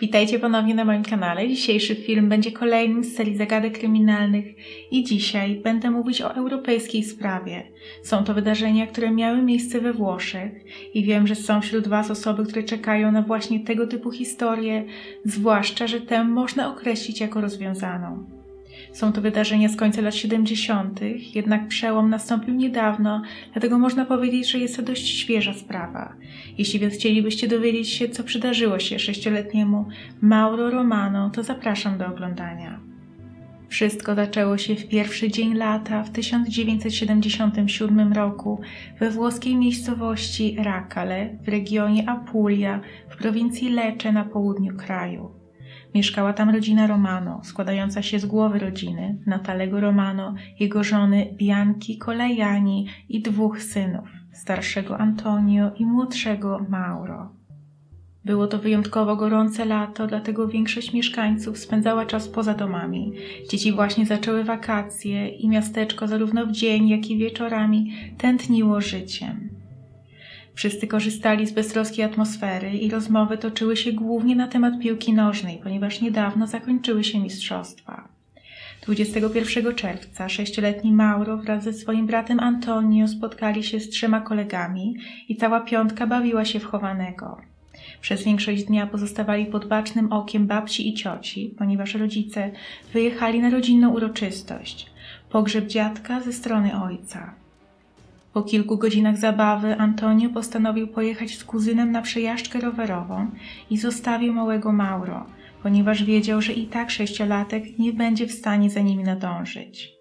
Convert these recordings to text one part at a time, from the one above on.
Witajcie ponownie na moim kanale. Dzisiejszy film będzie kolejnym z serii zagadek kryminalnych i dzisiaj będę mówić o europejskiej sprawie. Są to wydarzenia, które miały miejsce we Włoszech i wiem, że są wśród Was osoby, które czekają na właśnie tego typu historie, zwłaszcza, że tę można określić jako rozwiązaną. Są to wydarzenia z końca lat 70., jednak przełom nastąpił niedawno, dlatego można powiedzieć, że jest to dość świeża sprawa. Jeśli więc chcielibyście dowiedzieć się, co przydarzyło się sześcioletniemu Mauro Romano, to zapraszam do oglądania. Wszystko zaczęło się w pierwszy dzień lata w 1977 roku we włoskiej miejscowości Rakale w regionie Apulia w prowincji Lecce na południu kraju. Mieszkała tam rodzina Romano, składająca się z głowy rodziny, Natalego Romano, jego żony Bianki Kolejani i dwóch synów, starszego Antonio i młodszego Mauro. Było to wyjątkowo gorące lato, dlatego większość mieszkańców spędzała czas poza domami. Dzieci właśnie zaczęły wakacje i miasteczko zarówno w dzień, jak i wieczorami tętniło życiem. Wszyscy korzystali z beztroskiej atmosfery i rozmowy toczyły się głównie na temat piłki nożnej, ponieważ niedawno zakończyły się mistrzostwa. 21 czerwca sześcioletni Mauro wraz ze swoim bratem Antonio spotkali się z trzema kolegami i cała piątka bawiła się w chowanego. Przez większość dnia pozostawali pod bacznym okiem babci i cioci, ponieważ rodzice wyjechali na rodzinną uroczystość pogrzeb dziadka ze strony ojca. Po kilku godzinach zabawy Antonio postanowił pojechać z kuzynem na przejażdżkę rowerową i zostawił małego Mauro, ponieważ wiedział, że i tak sześciolatek nie będzie w stanie za nimi nadążyć.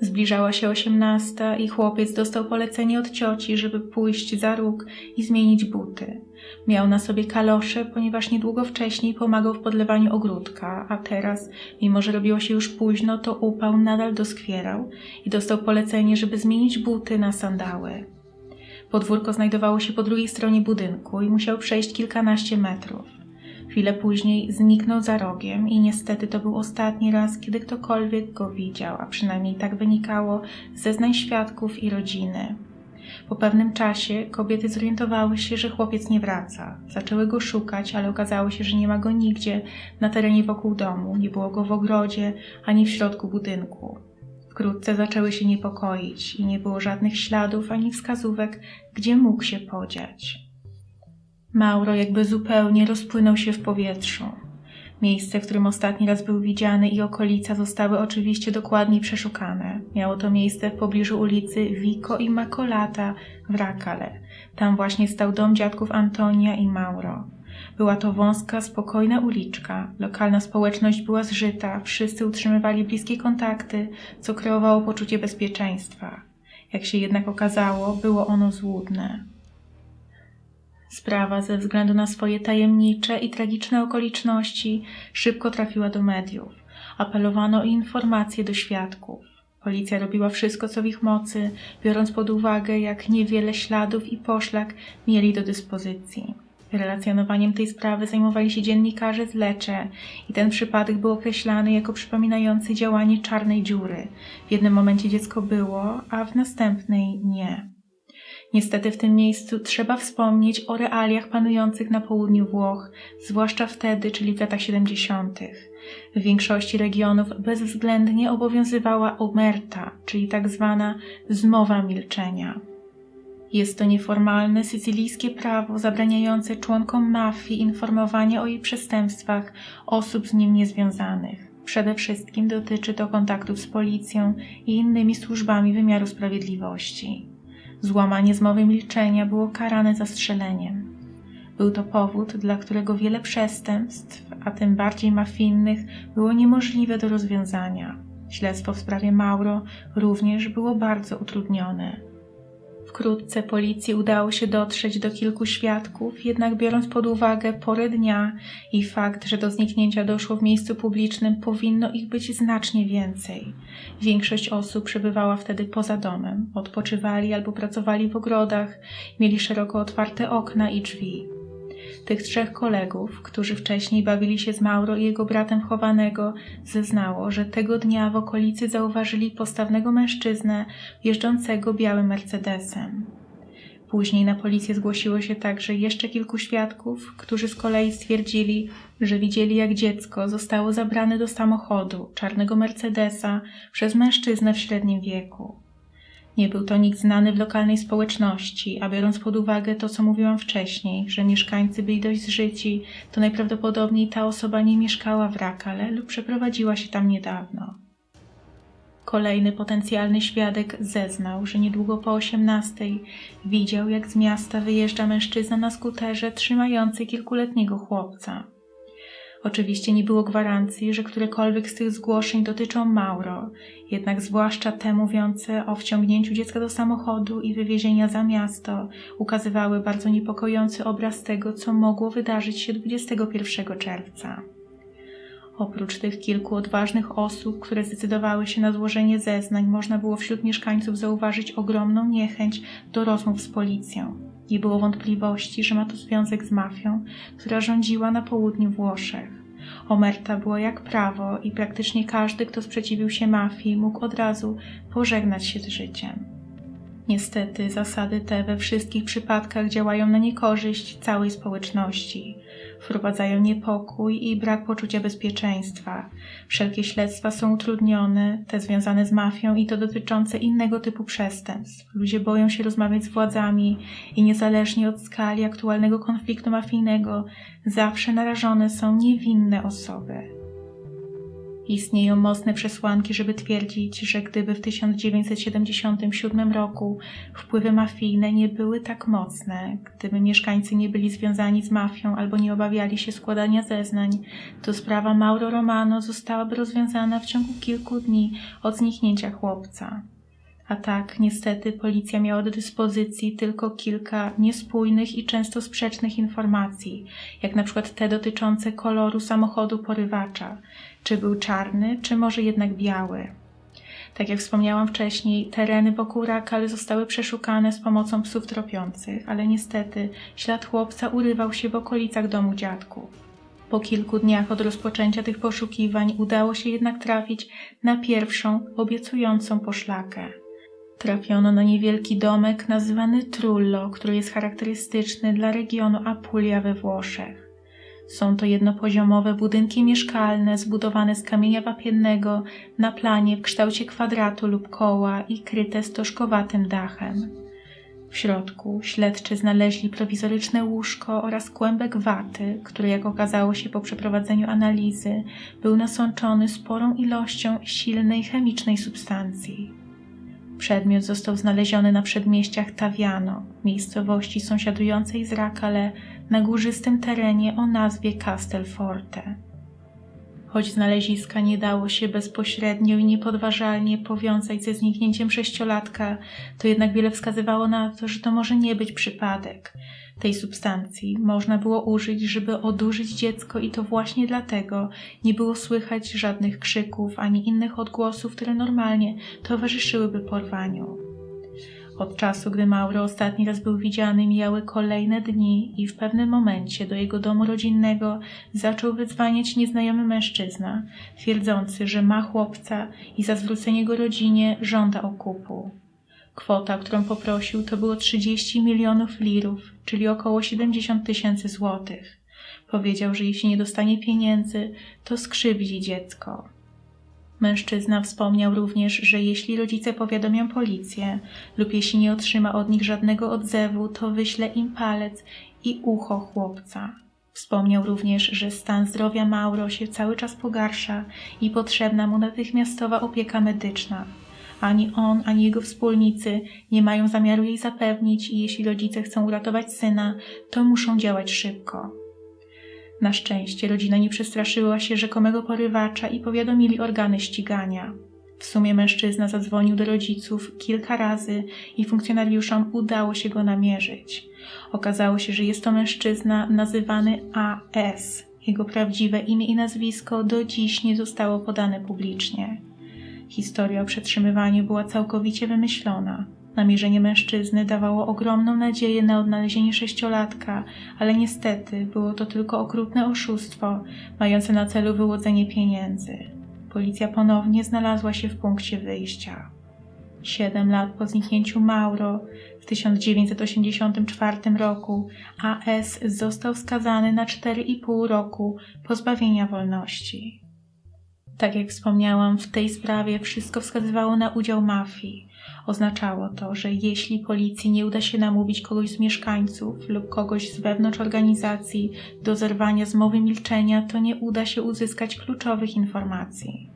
Zbliżała się osiemnasta i chłopiec dostał polecenie od cioci, żeby pójść za róg i zmienić buty. Miał na sobie kalosze, ponieważ niedługo wcześniej pomagał w podlewaniu ogródka, a teraz, mimo że robiło się już późno, to upał nadal doskwierał i dostał polecenie, żeby zmienić buty na sandały. Podwórko znajdowało się po drugiej stronie budynku i musiał przejść kilkanaście metrów. Chwilę później zniknął za rogiem i niestety to był ostatni raz, kiedy ktokolwiek go widział, a przynajmniej tak wynikało z zeznań świadków i rodziny. Po pewnym czasie kobiety zorientowały się, że chłopiec nie wraca. Zaczęły go szukać, ale okazało się, że nie ma go nigdzie na terenie wokół domu, nie było go w ogrodzie ani w środku budynku. Wkrótce zaczęły się niepokoić i nie było żadnych śladów ani wskazówek, gdzie mógł się podziać. Mauro jakby zupełnie rozpłynął się w powietrzu. Miejsce, w którym ostatni raz był widziany i okolica zostały oczywiście dokładnie przeszukane. Miało to miejsce w pobliżu ulicy Vico i Macolata w Rakale. Tam właśnie stał dom dziadków Antonia i Mauro. Była to wąska, spokojna uliczka. Lokalna społeczność była zżyta, wszyscy utrzymywali bliskie kontakty, co kreowało poczucie bezpieczeństwa. Jak się jednak okazało, było ono złudne. Sprawa ze względu na swoje tajemnicze i tragiczne okoliczności szybko trafiła do mediów. Apelowano o informacje do świadków. Policja robiła wszystko, co w ich mocy, biorąc pod uwagę, jak niewiele śladów i poszlak mieli do dyspozycji. Relacjonowaniem tej sprawy zajmowali się dziennikarze z Lecze i ten przypadek był określany jako przypominający działanie czarnej dziury. W jednym momencie dziecko było, a w następnej nie. Niestety w tym miejscu trzeba wspomnieć o realiach panujących na południu Włoch, zwłaszcza wtedy, czyli w latach 70. W większości regionów bezwzględnie obowiązywała omerta, czyli tak zwana zmowa milczenia. Jest to nieformalne sycylijskie prawo zabraniające członkom mafii informowania o jej przestępstwach osób z nim niezwiązanych. Przede wszystkim dotyczy to kontaktów z policją i innymi służbami wymiaru sprawiedliwości. Złamanie zmowy milczenia było karane zastrzeleniem. Był to powód, dla którego wiele przestępstw, a tym bardziej mafijnych, było niemożliwe do rozwiązania. Śledztwo w sprawie Mauro również było bardzo utrudnione. Wkrótce policji udało się dotrzeć do kilku świadków, jednak biorąc pod uwagę porę dnia i fakt, że do zniknięcia doszło w miejscu publicznym, powinno ich być znacznie więcej. Większość osób przebywała wtedy poza domem, odpoczywali albo pracowali w ogrodach, mieli szeroko otwarte okna i drzwi. Tych trzech kolegów, którzy wcześniej bawili się z Mauro i jego bratem chowanego, zeznało, że tego dnia w okolicy zauważyli postawnego mężczyznę jeżdżącego białym Mercedesem. Później na policję zgłosiło się także jeszcze kilku świadków, którzy z kolei stwierdzili, że widzieli jak dziecko zostało zabrane do samochodu czarnego Mercedesa przez mężczyznę w średnim wieku. Nie był to nikt znany w lokalnej społeczności, a biorąc pod uwagę to, co mówiłam wcześniej, że mieszkańcy byli dość zżyci, to najprawdopodobniej ta osoba nie mieszkała w Rakale lub przeprowadziła się tam niedawno. Kolejny potencjalny świadek zeznał, że niedługo po 18 widział, jak z miasta wyjeżdża mężczyzna na skuterze trzymający kilkuletniego chłopca. Oczywiście nie było gwarancji, że którekolwiek z tych zgłoszeń dotyczą Mauro, jednak zwłaszcza te mówiące o wciągnięciu dziecka do samochodu i wywiezienia za miasto ukazywały bardzo niepokojący obraz tego, co mogło wydarzyć się 21 czerwca. Oprócz tych kilku odważnych osób, które zdecydowały się na złożenie zeznań, można było wśród mieszkańców zauważyć ogromną niechęć do rozmów z policją. Nie było wątpliwości, że ma to związek z mafią, która rządziła na południu Włoszech. Omerta była jak prawo i praktycznie każdy, kto sprzeciwił się mafii, mógł od razu pożegnać się z życiem. Niestety zasady te we wszystkich przypadkach działają na niekorzyść całej społeczności wprowadzają niepokój i brak poczucia bezpieczeństwa. Wszelkie śledztwa są utrudnione, te związane z mafią i to dotyczące innego typu przestępstw. Ludzie boją się rozmawiać z władzami i niezależnie od skali aktualnego konfliktu mafijnego, zawsze narażone są niewinne osoby. Istnieją mocne przesłanki, żeby twierdzić, że gdyby w 1977 roku wpływy mafijne nie były tak mocne, gdyby mieszkańcy nie byli związani z mafią albo nie obawiali się składania zeznań, to sprawa Mauro Romano zostałaby rozwiązana w ciągu kilku dni od zniknięcia chłopca. A tak, niestety, policja miała do dyspozycji tylko kilka niespójnych i często sprzecznych informacji, jak na przykład te dotyczące koloru samochodu porywacza, czy był czarny, czy może jednak biały. Tak jak wspomniałam wcześniej, tereny wokół Rakal zostały przeszukane z pomocą psów tropiących, ale niestety ślad chłopca urywał się w okolicach domu dziadków. Po kilku dniach od rozpoczęcia tych poszukiwań udało się jednak trafić na pierwszą, obiecującą poszlakę. Trafiono na niewielki domek nazywany Trullo, który jest charakterystyczny dla regionu Apulia we Włoszech. Są to jednopoziomowe budynki mieszkalne zbudowane z kamienia wapiennego na planie w kształcie kwadratu lub koła i kryte stożkowatym dachem. W środku śledczy znaleźli prowizoryczne łóżko oraz kłębek waty, który, jak okazało się po przeprowadzeniu analizy, był nasączony sporą ilością silnej chemicznej substancji. Przedmiot został znaleziony na przedmieściach Taviano, miejscowości sąsiadującej z Rakale, na górzystym terenie o nazwie Castelforte. Choć znaleziska nie dało się bezpośrednio i niepodważalnie powiązać ze zniknięciem sześciolatka, to jednak wiele wskazywało na to, że to może nie być przypadek. Tej substancji można było użyć, żeby odurzyć dziecko i to właśnie dlatego nie było słychać żadnych krzyków ani innych odgłosów, które normalnie towarzyszyłyby porwaniu. Od czasu, gdy Mauro ostatni raz był widziany, mijały kolejne dni i w pewnym momencie do jego domu rodzinnego zaczął wydzwaniać nieznajomy mężczyzna, twierdzący, że ma chłopca i za zwrócenie go rodzinie żąda okupu. Kwota, którą poprosił, to było 30 milionów lirów, czyli około 70 tysięcy złotych. Powiedział, że jeśli nie dostanie pieniędzy, to skrzywdzi dziecko. Mężczyzna wspomniał również, że jeśli rodzice powiadomią policję lub jeśli nie otrzyma od nich żadnego odzewu, to wyśle im palec i ucho chłopca. Wspomniał również, że stan zdrowia Mauro się cały czas pogarsza i potrzebna mu natychmiastowa opieka medyczna. Ani on, ani jego wspólnicy nie mają zamiaru jej zapewnić i jeśli rodzice chcą uratować syna, to muszą działać szybko. Na szczęście rodzina nie przestraszyła się rzekomego porywacza i powiadomili organy ścigania. W sumie mężczyzna zadzwonił do rodziców kilka razy i funkcjonariuszom udało się go namierzyć. Okazało się, że jest to mężczyzna nazywany AS. Jego prawdziwe imię i nazwisko do dziś nie zostało podane publicznie. Historia o przetrzymywaniu była całkowicie wymyślona. Namierzenie mężczyzny dawało ogromną nadzieję na odnalezienie sześciolatka, ale niestety było to tylko okrutne oszustwo, mające na celu wyłudzenie pieniędzy. Policja ponownie znalazła się w punkcie wyjścia. Siedem lat po zniknięciu Mauro w 1984 roku AS został skazany na 4,5 roku pozbawienia wolności. Tak jak wspomniałam, w tej sprawie wszystko wskazywało na udział mafii. Oznaczało to, że jeśli policji nie uda się namówić kogoś z mieszkańców lub kogoś z wewnątrz organizacji do zerwania zmowy milczenia, to nie uda się uzyskać kluczowych informacji.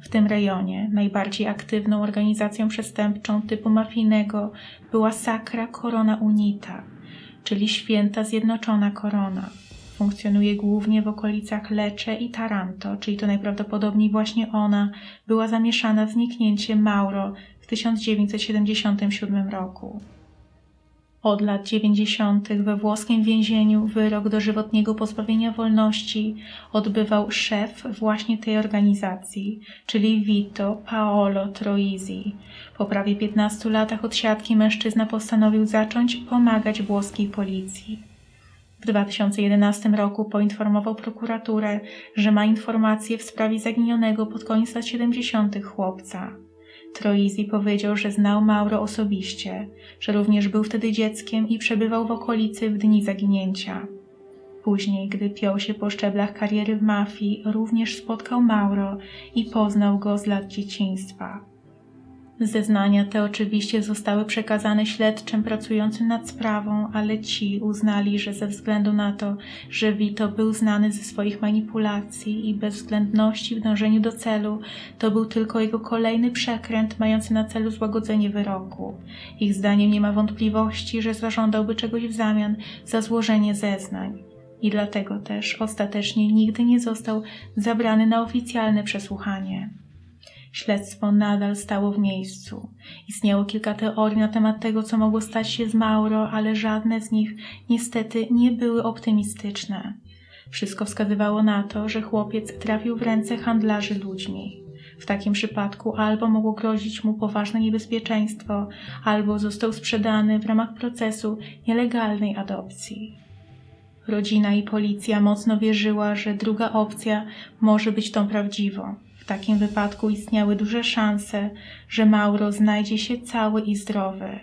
W tym rejonie najbardziej aktywną organizacją przestępczą typu mafijnego była Sacra Corona Unita, czyli Święta Zjednoczona Korona. Funkcjonuje głównie w okolicach Lecce i Taranto, czyli to najprawdopodobniej właśnie ona była zamieszana w zniknięcie Mauro w 1977 roku. Od lat 90. we włoskim więzieniu wyrok dożywotniego pozbawienia wolności odbywał szef właśnie tej organizacji, czyli Vito Paolo Troisi. Po prawie 15 latach odsiadki mężczyzna postanowił zacząć pomagać włoskiej policji. W 2011 roku poinformował prokuraturę, że ma informacje w sprawie zaginionego pod koniec lat 70. chłopca. Troisi powiedział, że znał Mauro osobiście, że również był wtedy dzieckiem i przebywał w okolicy w dni zaginięcia. Później, gdy piął się po szczeblach kariery w mafii, również spotkał Mauro i poznał go z lat dzieciństwa. Zeznania te oczywiście zostały przekazane śledczym pracującym nad sprawą, ale ci uznali, że ze względu na to, że Vito był znany ze swoich manipulacji i bezwzględności w dążeniu do celu, to był tylko jego kolejny przekręt mający na celu złagodzenie wyroku. Ich zdaniem nie ma wątpliwości, że zażądałby czegoś w zamian za złożenie zeznań. I dlatego też ostatecznie nigdy nie został zabrany na oficjalne przesłuchanie. Śledztwo nadal stało w miejscu. Istniało kilka teorii na temat tego, co mogło stać się z Mauro, ale żadne z nich niestety nie były optymistyczne. Wszystko wskazywało na to, że chłopiec trafił w ręce handlarzy ludźmi. W takim przypadku albo mogło grozić mu poważne niebezpieczeństwo, albo został sprzedany w ramach procesu nielegalnej adopcji. Rodzina i policja mocno wierzyła, że druga opcja może być tą prawdziwą takim wypadku istniały duże szanse, że Mauro znajdzie się cały i zdrowy.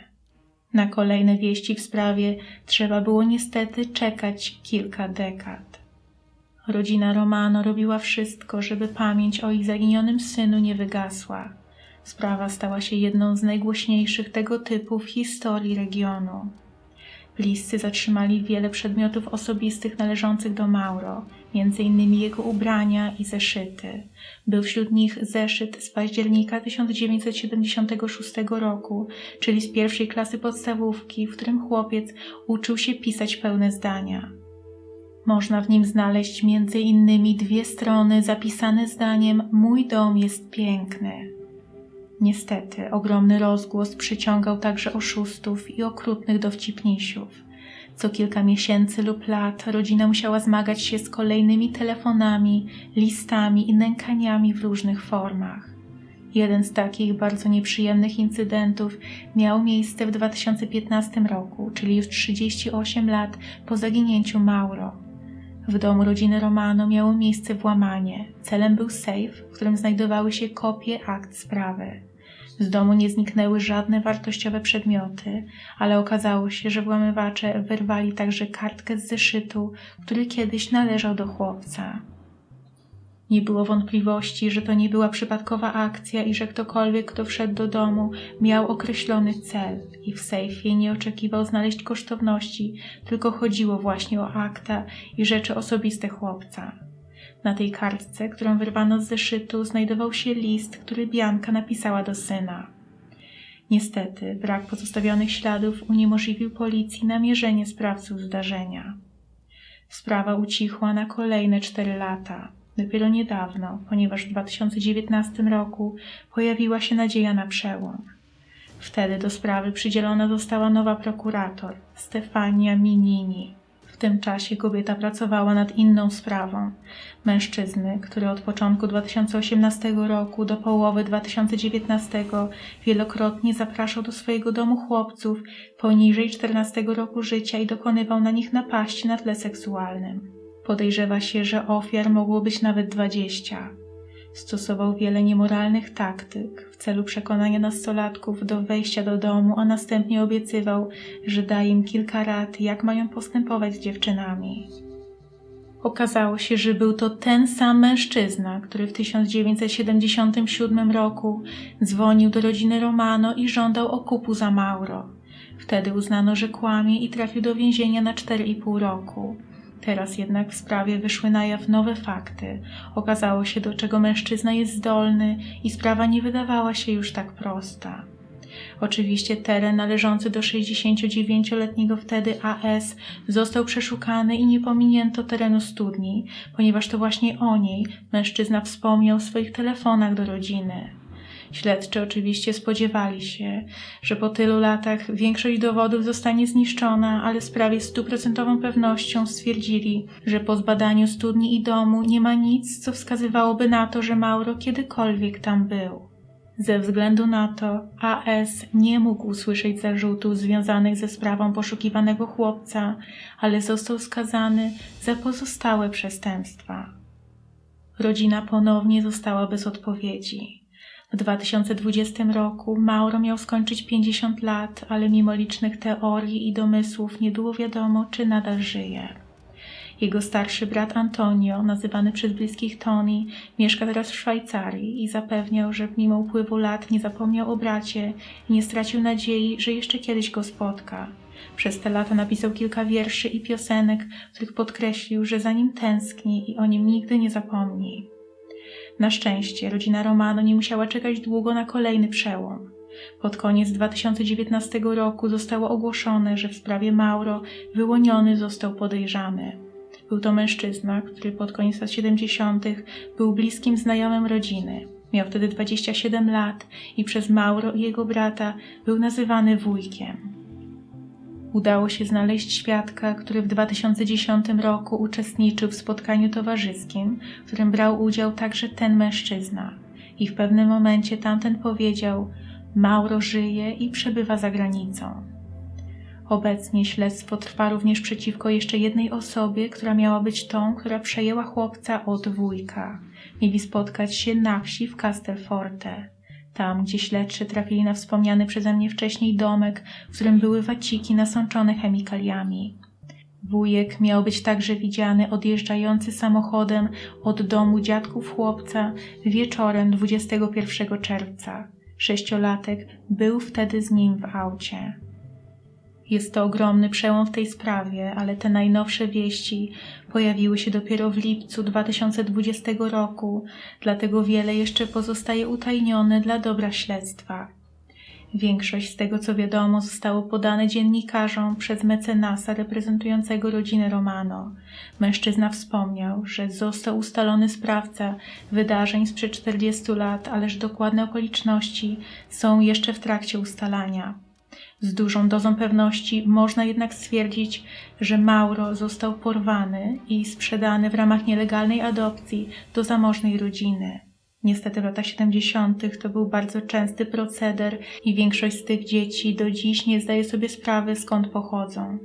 Na kolejne wieści w sprawie trzeba było niestety czekać kilka dekad. Rodzina Romano robiła wszystko, żeby pamięć o ich zaginionym synu nie wygasła. Sprawa stała się jedną z najgłośniejszych tego typu w historii regionu. Bliscy zatrzymali wiele przedmiotów osobistych należących do Mauro, m.in. jego ubrania i zeszyty. Był wśród nich zeszyt z października 1976 roku, czyli z pierwszej klasy podstawówki, w którym chłopiec uczył się pisać pełne zdania. Można w nim znaleźć m.in. dwie strony zapisane zdaniem Mój dom jest piękny. Niestety, ogromny rozgłos przyciągał także oszustów i okrutnych dowcipnisiów. Co kilka miesięcy lub lat rodzina musiała zmagać się z kolejnymi telefonami, listami i nękaniami w różnych formach. Jeden z takich bardzo nieprzyjemnych incydentów miał miejsce w 2015 roku, czyli już 38 lat po zaginięciu Mauro. W domu rodziny Romano miało miejsce włamanie. Celem był safe, w którym znajdowały się kopie akt sprawy. Z domu nie zniknęły żadne wartościowe przedmioty, ale okazało się, że włamywacze wyrwali także kartkę z zeszytu, który kiedyś należał do chłopca. Nie było wątpliwości, że to nie była przypadkowa akcja i że ktokolwiek, kto wszedł do domu, miał określony cel i w sejfie nie oczekiwał znaleźć kosztowności, tylko chodziło właśnie o akta i rzeczy osobiste chłopca. Na tej kartce, którą wyrwano z zeszytu, znajdował się list, który Bianka napisała do syna. Niestety, brak pozostawionych śladów uniemożliwił policji namierzenie sprawców zdarzenia. Sprawa ucichła na kolejne cztery lata. Dopiero niedawno, ponieważ w 2019 roku pojawiła się nadzieja na przełom. Wtedy do sprawy przydzielona została nowa prokurator, Stefania Minini. W tym czasie kobieta pracowała nad inną sprawą mężczyzny, który od początku 2018 roku do połowy 2019 wielokrotnie zapraszał do swojego domu chłopców poniżej 14 roku życia i dokonywał na nich napaści na tle seksualnym. Podejrzewa się, że ofiar mogło być nawet 20. Stosował wiele niemoralnych taktyk w celu przekonania nastolatków do wejścia do domu, a następnie obiecywał, że da im kilka rad, jak mają postępować z dziewczynami. Okazało się, że był to ten sam mężczyzna, który w 1977 roku dzwonił do rodziny Romano i żądał okupu za Mauro. Wtedy uznano, że kłamie i trafił do więzienia na 4,5 roku. Teraz jednak w sprawie wyszły na jaw nowe fakty. Okazało się, do czego mężczyzna jest zdolny i sprawa nie wydawała się już tak prosta. Oczywiście teren należący do 69-letniego wtedy AS został przeszukany i nie pominięto terenu studni, ponieważ to właśnie o niej mężczyzna wspomniał w swoich telefonach do rodziny. Śledczy oczywiście spodziewali się, że po tylu latach większość dowodów zostanie zniszczona, ale z prawie stuprocentową pewnością stwierdzili, że po zbadaniu studni i domu nie ma nic, co wskazywałoby na to, że Mauro kiedykolwiek tam był. Ze względu na to AS nie mógł usłyszeć zarzutów związanych ze sprawą poszukiwanego chłopca, ale został skazany za pozostałe przestępstwa. Rodzina ponownie została bez odpowiedzi. W 2020 roku Mauro miał skończyć 50 lat, ale mimo licznych teorii i domysłów nie było wiadomo, czy nadal żyje. Jego starszy brat Antonio, nazywany przez bliskich Tony, mieszka teraz w Szwajcarii i zapewniał, że mimo upływu lat nie zapomniał o bracie i nie stracił nadziei, że jeszcze kiedyś go spotka. Przez te lata napisał kilka wierszy i piosenek, w których podkreślił, że za nim tęskni i o nim nigdy nie zapomni. Na szczęście rodzina Romano nie musiała czekać długo na kolejny przełom. Pod koniec 2019 roku zostało ogłoszone, że w sprawie Mauro wyłoniony został podejrzany. Był to mężczyzna, który pod koniec lat 70. był bliskim znajomym rodziny. Miał wtedy 27 lat i przez Mauro i jego brata był nazywany wujkiem. Udało się znaleźć świadka, który w 2010 roku uczestniczył w spotkaniu towarzyskim, w którym brał udział także ten mężczyzna. I w pewnym momencie tamten powiedział: Mauro żyje i przebywa za granicą. Obecnie śledztwo trwa również przeciwko jeszcze jednej osobie, która miała być tą, która przejęła chłopca od wujka. Mieli spotkać się na wsi w Castelforte. Tam, gdzie śledczy trafili na wspomniany przeze mnie wcześniej domek, w którym były waciki nasączone chemikaliami. Wujek miał być także widziany odjeżdżający samochodem od domu dziadków chłopca wieczorem 21 czerwca. Sześciolatek był wtedy z nim w aucie. Jest to ogromny przełom w tej sprawie, ale te najnowsze wieści pojawiły się dopiero w lipcu 2020 roku, dlatego wiele jeszcze pozostaje utajnione dla dobra śledztwa. Większość z tego, co wiadomo, zostało podane dziennikarzom przez mecenasa reprezentującego rodzinę Romano. Mężczyzna wspomniał, że został ustalony sprawca wydarzeń sprzed 40 lat, ależ dokładne okoliczności są jeszcze w trakcie ustalania. Z dużą dozą pewności można jednak stwierdzić, że Mauro został porwany i sprzedany w ramach nielegalnej adopcji do zamożnej rodziny. Niestety w latach 70. to był bardzo częsty proceder i większość z tych dzieci do dziś nie zdaje sobie sprawy skąd pochodzą.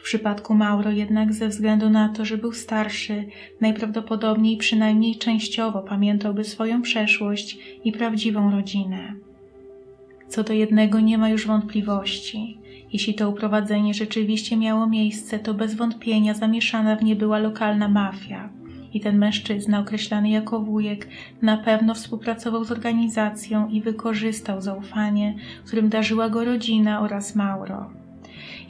W przypadku Mauro jednak ze względu na to, że był starszy, najprawdopodobniej przynajmniej częściowo pamiętałby swoją przeszłość i prawdziwą rodzinę. Co do jednego nie ma już wątpliwości. Jeśli to uprowadzenie rzeczywiście miało miejsce, to bez wątpienia zamieszana w nie była lokalna mafia. I ten mężczyzna, określany jako wujek, na pewno współpracował z organizacją i wykorzystał zaufanie, którym darzyła go rodzina oraz Mauro.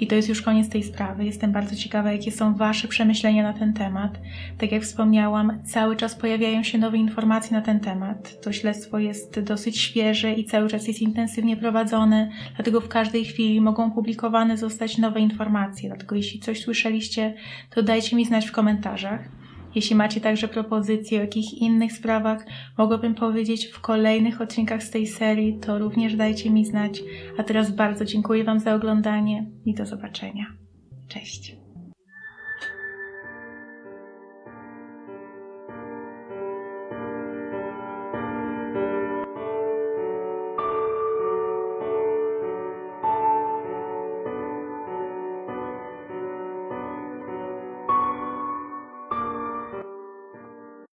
I to jest już koniec tej sprawy. Jestem bardzo ciekawa, jakie są Wasze przemyślenia na ten temat. Tak jak wspomniałam, cały czas pojawiają się nowe informacje na ten temat. To śledztwo jest dosyć świeże i cały czas jest intensywnie prowadzone, dlatego w każdej chwili mogą publikowane zostać nowe informacje. Dlatego jeśli coś słyszeliście, to dajcie mi znać w komentarzach. Jeśli macie także propozycje o jakichś innych sprawach, mogłabym powiedzieć w kolejnych odcinkach z tej serii, to również dajcie mi znać. A teraz bardzo dziękuję Wam za oglądanie i do zobaczenia. Cześć.